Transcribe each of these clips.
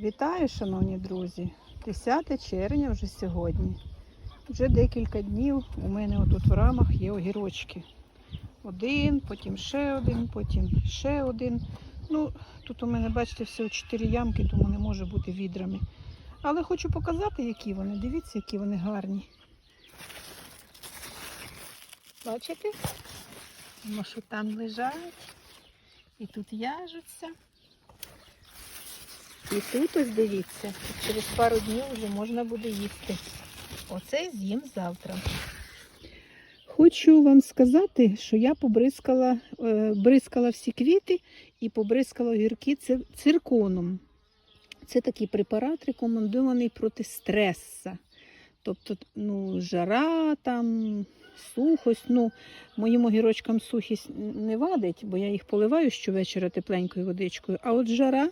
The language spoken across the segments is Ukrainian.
Вітаю, шановні друзі! 10 червня вже сьогодні. Вже декілька днів у мене отут в рамах є огірочки. Один, потім ще один, потім ще один. Ну, тут у мене, бачите, всього 4 ямки, тому не може бути відрами. Але хочу показати, які вони. Дивіться, які вони гарні. Бачите? Тому що там лежать і тут яжуться. І тут ось дивіться, через пару днів вже можна буде їсти. Оце з'їм завтра. Хочу вам сказати, що я побризкала, е, бризкала всі квіти і побризкала огірки ци- цирконом. Це такий препарат рекомендований проти стреса. Тобто, ну, жара, там, сухость. Ну, моїм огірочкам сухість не вадить, бо я їх поливаю щовечора тепленькою водичкою. А от жара,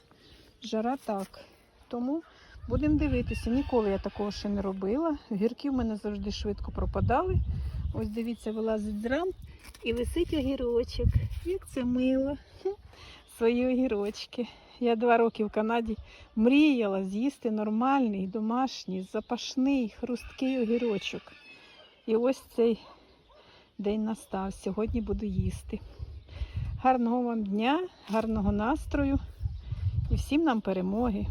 жара так. Тому будемо дивитися. Ніколи я такого ще не робила. Гірки в мене завжди швидко пропадали. Ось дивіться, вилазить з рам і висить огірочок. Як це мило. Свої огірочки. Я два роки в Канаді мріяла з'їсти нормальний, домашній, запашний, хрусткий огірочок. І ось цей день настав. Сьогодні буду їсти. Гарного вам дня, гарного настрою і всім нам перемоги.